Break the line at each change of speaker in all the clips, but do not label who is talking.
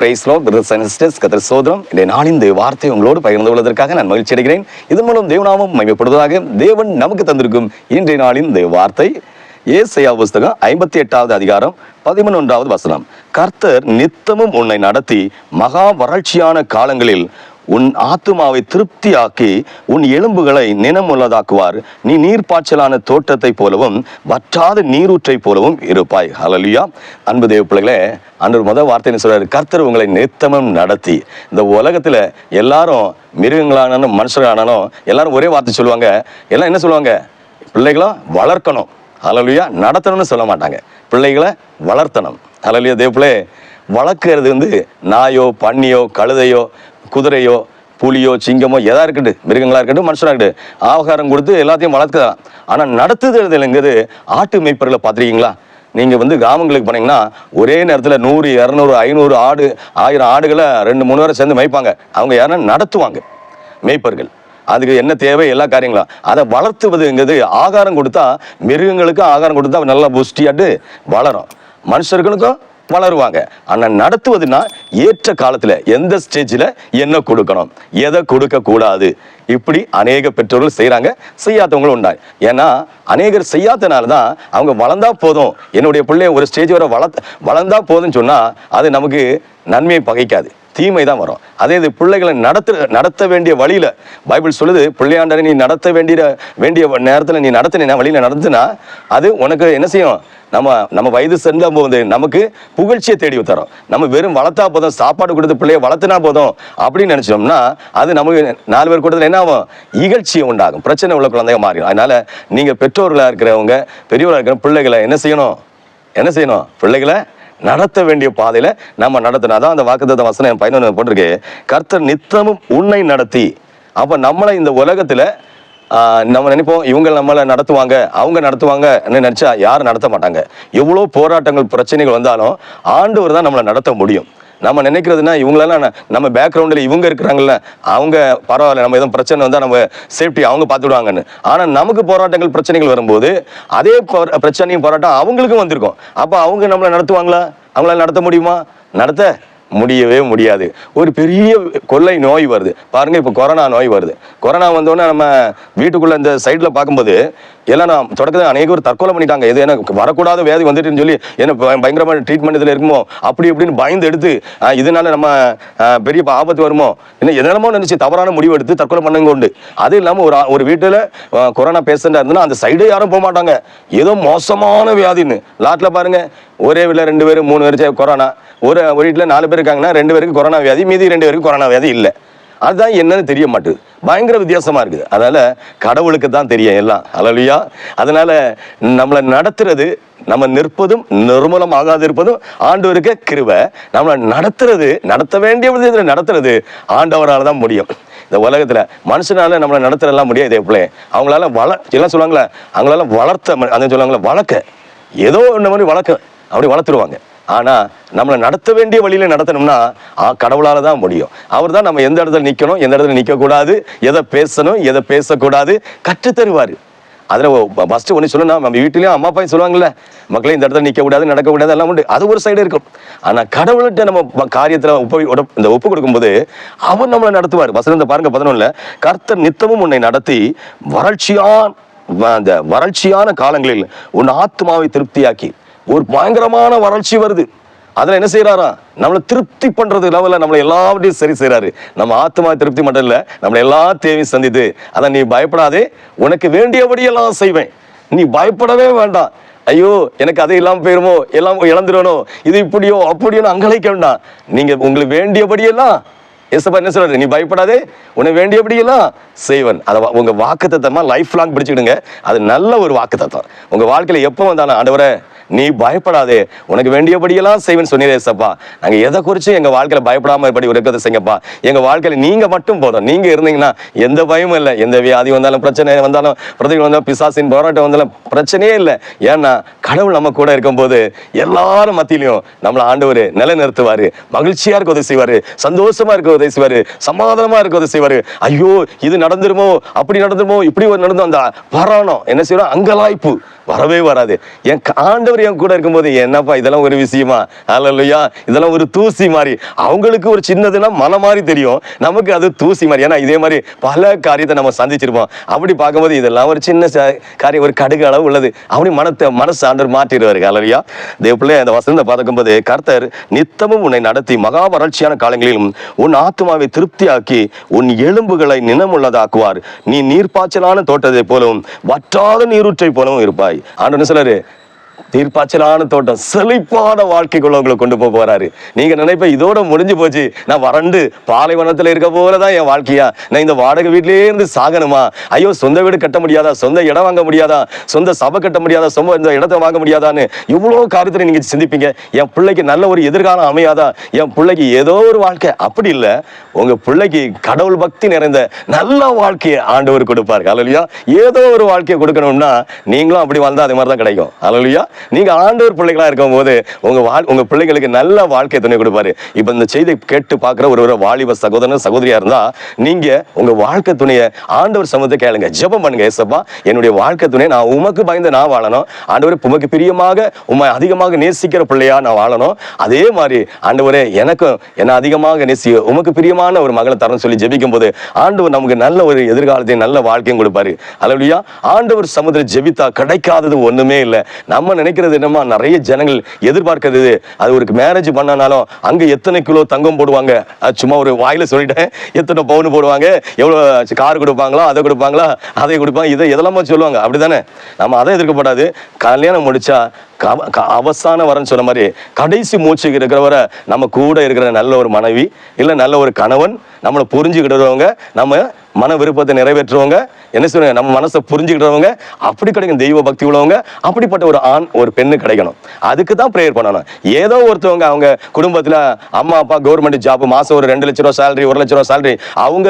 பிரைஸ்லோ sisters கத்திர சோதரம் இந்த நாளின் இந்த வார்த்தை உங்களோடு பகிர்ந்து கொள்வதற்காக நான் மகிழ்ச்சி அடைகிறேன். இதன் மூலம் தேவநாமம் மையப்படுவதாக தேவன் நமக்கு தந்திருக்கும் இன்றைய நாளின் இந்த வார்த்தை. ஏசையா புஸ்தகம் ஐம்பத்தி எட்டாவது அதிகாரம் பதிமூன்றாவது வசனம். கர்த்தர் நித்தமும் உன்னை நடத்தி மகா வறட்சியான காலங்களில் உன் ஆத்துமாவை திருப்தியாக்கி உன் எலும்புகளை நினமுள்ளதாக்குவார். நீ நீர்ப்பாய்ச்சலான தோட்டத்தை போலவும் வற்றாத நீரூற்றை போலவும் இருப்பாய். ஹலலியா அன்பு தேவ பிள்ளைகளே அன்று முதல் வார்த்தை என்ன சொல்றாரு? கர்த்தர் உங்களை நித்தமும் நடத்தி. இந்த உலகத்துல எல்லாரும் மிருகங்களானாலும் மனுஷர்களானாலும் எல்லாரும் ஒரே வார்த்தை சொல்லுவாங்க. எல்லாம் என்ன சொல்லுவாங்க? பிள்ளைகளும் வளர்க்கணும். அலலியா நடத்தணும்னு சொல்ல மாட்டாங்க. பிள்ளைகளை வளர்த்தணும். அலலியா தேவப்பிள்ளை வளர்க்கறது வந்து நாயோ பன்னியோ கழுதையோ குதிரையோ புலியோ சிங்கமோ எதாக இருக்கட்டும் மிருகங்களாக இருக்கட்டும் மனுஷனாக இருக்கட்டும் ஆகாரம் கொடுத்து எல்லாத்தையும் வளர்க்கலாம் ஆனா நடத்துதல்ங்கிறது ஆட்டு மேய்ப்பர்களை பார்த்துருக்கீங்களா? நீங்கள் வந்து கிராமங்களுக்கு போனீங்கன்னா ஒரே நேரத்தில் நூறு இரநூறு ஐநூறு ஆடு ஆயிரம் ஆடுகளை ரெண்டு மூணு பேரை சேர்ந்து மேய்ப்பாங்க. அவங்க யாருன்னா நடத்துவாங்க மேய்ப்பர்கள். அதுக்கு என்ன தேவை? எல்லா காரியங்களும். அதை வளர்த்துவதுங்கிறது ஆகாரம் கொடுத்தா மிருகங்களுக்கும் ஆகாரம் கொடுத்தா நல்லா புஷ்டியாட்டு வளரும். மனுஷர்களுக்கும் வளருவாங்க. ஆனால் நடத்துவதுன்னா ஏற்ற காலத்தில் எந்த ஸ்டேஜில் என்ன கொடுக்கணும்? எதை கொடுக்கக்கூடாது? இப்படி அநேக பெற்றோர்கள் செய்கிறாங்க செய்யாதவங்களும் உண்டா ஏன்னா அநேகர் செய்யாதனால தான் அவங்க வளர்ந்தா போதும். என்னுடைய பிள்ளைய ஒரு ஸ்டேஜ் வர வளர்த்த வளர்ந்தா போதும்னு சொன்னால் அது நமக்கு நன்மையை பகைக்காது. தீமை தான் வரும். அதே இது பிள்ளைகளை நடத்த நடத்த வேண்டிய வழியில் பைபிள் சொல்லுது பிள்ளையாண்டரை நீ நடத்த வேண்டிய வேண்டிய நேரத்தில் நீ நடத்தினா வழியில நடந்துனா அது உனக்கு என்ன செய்யும்? நம்ம நம்ம வயது சென்ற போது நமக்கு புகழ்ச்சியை தேடி தரும் நம்ம வெறும் வளர்த்தா போதும் சாப்பாடு கொடுத்து பிள்ளைய வளர்த்துனா போதும் அப்படின்னு நினச்சோம்னா அது நமக்கு நாலு பேர் கூட்டத்தில் என்ன ஆகும்? இகழ்ச்சியை உண்டாகும். பிரச்சனை உள்ள குழந்தைங்க மாறிடும். அதனால் நீங்கள் பெற்றோர்களாக இருக்கிறவங்க பெரியவராக இருக்கிற பிள்ளைகளை என்ன செய்யணும்? என்ன செய்யணும்? பிள்ளைகளை நடத்த வேண்டிய பாதையில நம்ம நடத்தினாதான் அந்த வாக்குத்த வசனம் என் பதினொன்று போட்டிருக்கு. கர்த்தர் நித்தமும் உன்னை நடத்தி. அப்ப நம்மளை இந்த உலகத்துல நம்ம நினைப்போம் இவங்க நம்மளை நடத்துவாங்க அவங்க நடத்துவாங்க நினைச்சா யாரும் நடத்த மாட்டாங்க. எவ்வளோ போராட்டங்கள் பிரச்சனைகள் வந்தாலும் ஆண்டவர் தான் நம்மளை நடத்த முடியும். நம்ம நினைக்கிறதுனா இவங்களெல்லாம் நம்ம பேக்ரவுண்டில் இவங்க இருக்கிறாங்கல்ல அவங்க பரவாயில்ல நம்ம எதுவும் பிரச்சனை வந்தால் நம்ம சேஃப்டி அவங்க பார்த்துடுவாங்கன்னு. ஆனால் நமக்கு போராட்டங்கள் பிரச்சனைகள் வரும்போது அதே பிரச்சனையும் போராட்டம் அவங்களுக்கும் வந்திருக்கும். அப்போ அவங்க நம்மளை நடத்துவாங்களா? அவங்களால நடத்த முடியுமா? நடத்த முடியவே முடியாது. ஒரு பெரிய கொள்ளை நோய் வருது. பாருங்க இப்போ கொரோனா நோய் வருது. கொரோனா வந்தோடனே நம்ம வீட்டுக்குள்ளே இந்த சைடில் பார்க்கும்போது எல்லாம் நான் தொடக்கத்தில் அநேக பேர் தற்கொலை பண்ணிட்டாங்க. எது எனக்கு வரக்கூடாத வியாதி வந்துட்டுன்னு சொல்லி என்ன பயங்கரமான ட்ரீட்மெண்ட் இதில் இருக்குமோ அப்படி இப்படின்னு பயந்து எடுத்து இதனால நம்ம பெரிய ஆபத்து வருமோ என்ன எதனமோ நினச்சி தவறான முடிவு எடுத்து தற்கொலை பண்ணுங்க உண்டு. அது இல்லாமல் ஒரு ஒரு வீட்டில் கொரோனா பேஷண்டாக இருந்ததுன்னா அந்த சைடே யாரும் போக மாட்டாங்க. ஏதோ மோசமான வியாதின்னு. லாட்டில் பாருங்கள் ஒரே வீட்டில் ரெண்டு பேர் மூணு பேர் சே- கொரோனா. ஒரு ஒரு வீட்டில் நாலு பேர் இருக்காங்கன்னா ரெண்டு பேருக்கு கொரோனா வியாதி மீதி ரெண்டு பேருக்கு கொரோனா வியாதி இல்லை. அதுதான் என்னன்னு தெரிய மாட்டுது. பயங்கர வித்தியாசமாக இருக்குது. அதனால் கடவுளுக்கு தான் தெரியும் எல்லாம். அலலியா. அதனால் நம்மளை நடத்துறது நம்ம நிற்பதும் நிர்மூலமாகாது இருப்பதும் ஆண்டவருக்கு கிருவை நம்மளை நடத்துறது நடத்த வேண்டிய விதத்தில் நடத்துறது ஆண்டவரால் தான் முடியும். இந்த உலகத்தில் மனுஷனால நம்மளை நடத்துறதெல்லாம் முடியாது எப்படி அவங்களால வள எல்லாம் சொல்லுவாங்களே அவங்களால வளர்த்த ம- சொல்லுவாங்களே வளர்க்க. ஏதோ ஒன்று மாதிரி வளர்க்க அப்படி வளர்த்துருவாங்க. ஆனால் நம்மளை நடத்த வேண்டிய வழியில் நடத்தணும்னா ஆ, கடவுளால் தான் முடியும். அவர் தான் நம்ம எந்த இடத்துல நிற்கணும் எந்த இடத்துல நிற்கக்கூடாது எதை பேசணும் எதை பேசக்கூடாது கற்றுத்தருவார் அதில் ஃபஸ்ட்டு ஒன்று சொல்லணும் நம்ம வீட்டிலையும் அம்மா அப்பா சொல்லுவாங்கல்ல மக்களே இந்த இடத்துல நிற்கக்கூடாது நடக்கக்கூடாது எல்லாம் உண்டு. அது ஒரு சைடு இருக்கும். ஆனால் கடவுள்கிட்ட நம்ம காரியத்தில் ஒப்பு உட- இந்த ஒப்பு கொடுக்கும்போது அவர் நம்மளை நடத்துவார். வசந்த பாருங்க பதினொன்றில் கர்த்தர் நித்தமும் உன்னை நடத்தி வறட்சியான் அந்த வறட்சியான காலங்களில் உன் ஆத்மாவை திருப்தியாக்கி ஒரு பயங்கரமான வறட்சி வருது. அதில் என்ன செய்கிறாரா நம்மளை திருப்தி பண்ணுறது லெவலில் நம்மளை எல்லாவற்றையும் சரி செய்கிறாரு நம்ம ஆத்மா திருப்தி மட்டும் இல்லை நம்மளை எல்லா தேவையும் சந்தித்து அதான் நீ பயப்படாதே உனக்கு வேண்டியபடியெல்லாம் செய்வேன். நீ பயப்படவே வேண்டாம். ஐயோ எனக்கு அது இல்லாமல் போயிருமோ எல்லாம் இழந்துடனோ இது இப்படியோ அப்படியோ அங்கலைக்க வேண்டாம் நீங்கள் உங்களுக்கு வேண்டியபடியெல்லாம் ஏசப்பா என்ன சொல்றாரு? நீ பயப்படாதே உன்னை வேண்டியபடியெல்லாம் செய்வன். அதை வா- வாக்கு தத்தமாக லைஃப் லாங் பிடிச்சிடுங்க அது நல்ல ஒரு வாக்குத்தத்தம். உங்கள் வாழ்க்கையில் எப்போ வந்தாலும் ஆண்டவரை நீ பயப்படாதே. உனக்கு வேண்டியபடியெல்லாம் செய்வேன்னு சொன்னீரே சப்பா நாங்கள் எதை குறிச்சு எங்கள் வாழ்க்கையில பயப்படாம இப்படி இருக்கிறத செய்யப்பா எங்க வாழ்க்கையில நீங்க மட்டும் போதும். நீங்க இருந்தீங்கன்னா எந்த பயமும் இல்லை. எந்த வியாதி வந்தாலும் பிரச்சனை வந்தாலும் பிரதிகள் வந்தாலும் பிசாசின் போராட்டம் வந்தாலும் பிரச்சனையே இல்லை. ஏன்னா கடவுள் நம்ம கூட இருக்கும்போது எல்லாரும் மத்தியிலையும் நம்மளை ஆண்டவர் நிலைநிறுத்துவாரு. மகிழ்ச்சியா இருக்க உதவி செய்வாரு. சந்தோஷமா இருக்க உதவி செய்வாரு. சமாதானமா இருக்க உதவி செய்வாரு. ஐயோ இது நடந்துருமோ? அப்படி நடந்துருமோ? இப்படி ஒரு நடந்து அந்த வரானோ? என்ன செய்யறோம் அங்கலாய்ப்பு. வரவே வராது. என் ஆண்டவர் என் கூட இருக்கும்போது என்னப்பா இதெல்லாம் ஒரு விஷயமா? அல்லையா இதெல்லாம் ஒரு தூசி மாதிரி அவங்களுக்கு ஒரு சின்னதுன்னா மன மாதிரி தெரியும். நமக்கு அது தூசி மாதிரி ஏன்னா இதே மாதிரி பல காரியத்தை நம்ம சந்திச்சிருப்போம். அப்படி பார்க்கும்போது இதெல்லாம் ஒரு சின்ன காரியம் ஒரு கடுகு அளவு உள்ளது. அப்படி மனத்தை மனசு ஆண்டர் மாற்றிடுவாரு. அல்லையா தேவப்பிள்ளை அந்த வசந்த பார்க்கும்போது கர்த்தர் நித்தமும் உன்னை நடத்தி மகா வறட்சியான காலங்களிலும் உன் ஆத்மாவை திருப்தியாக்கி உன் எலும்புகளை நினமுள்ளதாக்குவார். நீ நீர்ப்பாய்ச்சலான தோட்டத்தை போலவும் வற்றாத நீரூற்றை போலவும் இருப்பாய். ஆண்டு சிலரு தீர்ப்பாய்ச்சலான தோட்டம் செழிப்பான வாழ்க்கைக்குள்ள உங்களை கொண்டு போக போறாரு. நீங்க நினைப்ப இதோட முடிஞ்சு போச்சு. நான் வறண்டு பாலைவனத்துல இருக்க போலதான் என் வாழ்க்கையா? நான் இந்த வாடகை வீட்லயே இருந்து சாகணுமா? ஐயோ சொந்த வீடு கட்ட முடியாதா? சொந்த இடம் வாங்க முடியாதா? சொந்த சபை கட்ட முடியாதா? சொந்த இந்த இடத்தை வாங்க முடியாதான்னு இவ்வளோ காரியத்துல நீங்க சிந்திப்பீங்க. என் பிள்ளைக்கு நல்ல ஒரு எதிர்காலம் அமையாதா? என் பிள்ளைக்கு ஏதோ ஒரு வாழ்க்கை. அப்படி இல்லை. உங்க பிள்ளைக்கு கடவுள் பக்தி நிறைந்த நல்ல வாழ்க்கையை ஆண்டவர் கொடுப்பாரு. அலலியா ஏதோ ஒரு வாழ்க்கையை கொடுக்கணும்னா நீங்களும் அப்படி வந்தா அது மாதிரி தான் கிடைக்கும். அலலியா நீங்க ஆண்டவர் பிள்ளைகளா இருக்கும் போது உங்க வாழ் உங்க பிள்ளைகளுக்கு நல்ல வாழ்க்கை துணை கொடுப்பாரு. இப்ப இந்த செய்தி கேட்டு பார்க்குற ஒரு ஒரு வாலிப சகோதரன் சகோதரியா இருந்தா நீங்க உங்க வாழ்க்கை துணையை ஆண்டவர் சமூகத்தை கேளுங்க. ஜெபம் பண்ணுங்க ஏசப்பா. என்னுடைய வாழ்க்கை துணை நான் உமக்கு பயந்து நான் வாழணும். ஆண்டவர் உமக்கு பிரியமாக உமை அதிகமாக நேசிக்கிற பிள்ளையா நான் வாழணும். அதே மாதிரி ஆண்டவரே எனக்கும் என்ன அதிகமாக நேசி உமக்கு பிரியமான ஒரு மகளை தரணும் சொல்லி ஜெபிக்கும் போது ஆண்டவர் நமக்கு நல்ல ஒரு எதிர்காலத்தையும் நல்ல வாழ்க்கையும் கொடுப்பாரு. அலுவலியா ஆண்டவர் சமுதிரம் ஜெபித்தா கிடைக்காதது ஒண்ணுமே இல்லை. நம்ம நினைக்கிறது என்னமா நிறைய ஜனங்கள் எதிர்பார்க்கிறது. அது ஒரு மேரேஜ் பண்ணனாலும் அங்கே எத்தனை கிலோ தங்கம் போடுவாங்க? அது சும்மா ஒரு வாயில சொல்லிட்டேன். எத்தனை பவுன் போடுவாங்க? எவ்வளோ கார் கொடுப்பாங்களோ? அதை கொடுப்பாங்களா? அதை கொடுப்பாங்க? இதை எதெல்லாமா சொல்லுவாங்க. அப்படிதானே? நம்ம அதை எதிர்க்கப்படாது. கல்யாணம் முடிச்சா க- க- அவசான வரன்னு சொன்ன மாதிரி கடைசி மூச்சுக்கு இருக்கிறவரை நம்ம கூட இருக்கிற நல்ல ஒரு மனைவி இல்லை நல்ல ஒரு கணவன் நம்மளை புரிஞ்சுக்கிடுறவங்க நம்ம மன விருப்பத்தை நிறைவேற்றுறவங்க என்ன சொல்லுங்க நம்ம மனசை புரிஞ்சுக்கிட்டவங்க அப்படி கிடைக்கும் தெய்வ பக்தி உள்ளவங்க அப்படிப்பட்ட ஒரு ஆண் ஒரு பெண்ணு கிடைக்கணும். அதுக்கு தான் ப்ரேயர் பண்ணணும். ஏதோ ஒருத்தவங்க அவங்க குடும்பத்தில் அம்மா அப்பா கவர்மெண்ட் ஜாப் மாதம் ஒரு ரெண்டு லட்ச ரூபா சேலரி ஒரு லட்ச ரூபா சேலரி அவங்க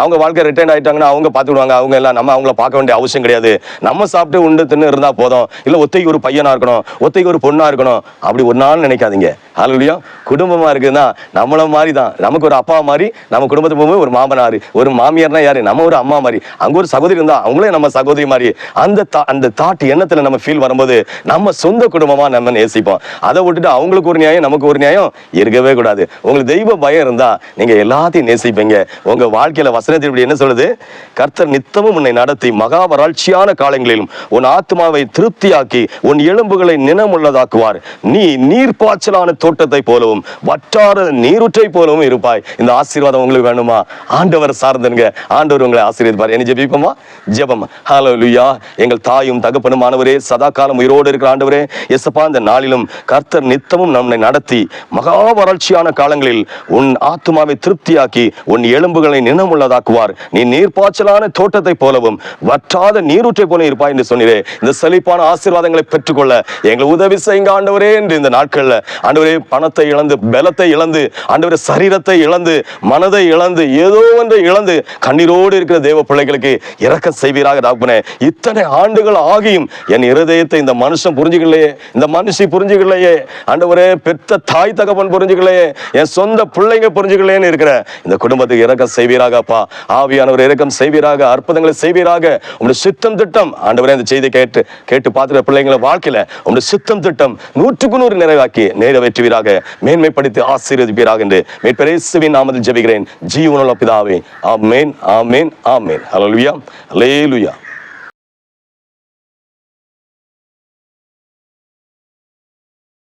அவங்க வாழ்க்கை ரிட்டையர்ட் ஆயிட்டாங்கன்னா அவங்க பார்த்துக்கிடுவாங்க அவங்க எல்லாம் நம்ம அவங்கள பார்க்க வேண்டிய அவசியம் கிடையாது. நம்ம சாப்பிட்டு உண்டு தின்னு இருந்தால் போதும். இல்லை ஒத்தைக்கு ஒரு பையனாக இருக்கணும் ஒத்தைக்கு ஒரு பொண்ணாக இருக்கணும் அப்படி ஒரு நாள் நினைக்காதீங்க. ஹalleluya குடும்பமா இருக்குதுன்னா நம்மள மாதிரி தான் நமக்கு ஒரு அப்பா மாதிரி நம்ம குடும்பத்துக்கு போகும்போது ஒரு மாமனார் ஒரு மாமியார்னா யாரு? நம்ம ஒரு அம்மா மாதிரி. அங்க ஒரு சகோதரி இருந்தா அவங்களே நம்ம சகோதரி மாதிரி. அந்த அந்த தாட் எண்ணத்துல நம்ம ஃபீல் வரும்போது நம்ம சொந்த குடும்பமா நம்ம நேசிப்போம். அதை விட்டுட்டு அவங்களுக்கு ஒரு நியாயம் நமக்கு ஒரு நியாயம் இருக்கவே கூடாது. உங்களுக்கு தெய்வ பயம் இருந்தா நீங்க எல்லாத்தையும் நேசிப்பீங்க. உங்க வாழ்க்கையில வசனத்தில் இப்படி என்ன சொல்லுது? கர்த்தர் நித்தமும் உன்னை நடத்தி மகா வறட்சியான காலங்களிலும் உன் ஆத்மாவை திருப்தியாக்கி உன் எலும்புகளை நினமுள்ளதாக்குவார். நீ நீர்ப்பாய்ச்சலான தோட்டத்தை போலவும் வற்றார நீருற்றை போலவும் இருப்பாய். இந்த ஆசீர்வாதம் உங்களுக்கு வேணுமா ஆண்டவர் சார்ந்துங்க ஆண்டவர் உங்களை ஆசீர்வதிப்பார். என்ன ஜெபிப்போமா? ஜெபம். லுயா எங்கள் தாயும் தகப்பனுமானவரே சதா காலம் உயிரோடு இருக்கிற ஆண்டவரே எசப்பா இந்த நாளிலும் கர்த்தர் நித்தமும் நம்மை நடத்தி மகா வறட்சியான காலங்களில் உன் ஆத்மாவை திருப்தியாக்கி உன் எலும்புகளை நினமுள்ளதாக்குவார். நீ நீர்ப்பாய்ச்சலான தோட்டத்தை போலவும் வற்றாத நீரூற்றை போல இருப்பாய் என்று சொன்னீரே. இந்த செழிப்பான ஆசீர்வாதங்களை பெற்றுக்கொள்ள எங்களை உதவி செய்யுங்க ஆண்டவரே என்று இந்த நாட்களில் ஆண்டவரே பணத்தை இழந்து பலத்தை இழந்து ஆண்டவரே சரீரத்தை இழந்து மனதை இழந்து ஏதோ ஒன்றை இழந்து கண்ணீரோடு இருக்கிற தேவ பிள்ளைகளுக்கு இறக்க செய்வீராக டாக்டனே இத்தனை ஆண்டுகள் ஆகியும் என் இருதயத்தை இந்த மனுஷன் புரிஞ்சுக்கலையே. இந்த மனுஷி புரிஞ்சுக்கலையே. ஆண்டவரே பெற்ற தாய் தகப்பன் புரிஞ்சுக்கலையே. என் சொந்த பிள்ளைங்க புரிஞ்சுக்கலையேன்னு இருக்கிற இந்த குடும்பத்துக்கு இறக்கம் செய்வீராகப்பா. ஆவியானவர் இறக்கம் செய்வீராக அற்புதங்களை செய்வீராக. உங்களுடைய சித்தம் திட்டம் ஆண்டவரே இந்த செய்தி கேட்டு கேட்டு பார்த்துற பிள்ளைங்களை வாழ்க்கையில் உங்களுடைய சித்தம் திட்டம் நூற்றுக்கு நூறு நிறைவாக்கி நிறைவேற்றுவீராக. மேன்மைப்படுத்தி ஆசீர்வதிப்பீராக என்று மேற்பரேசுவின் நாமத்தில் ஜெபிக்கிறேன். ஜீவனுள்ள பிதாவே. ஆமேன் ஆமேன் ஆமேன். അല്ലേ ലുയാ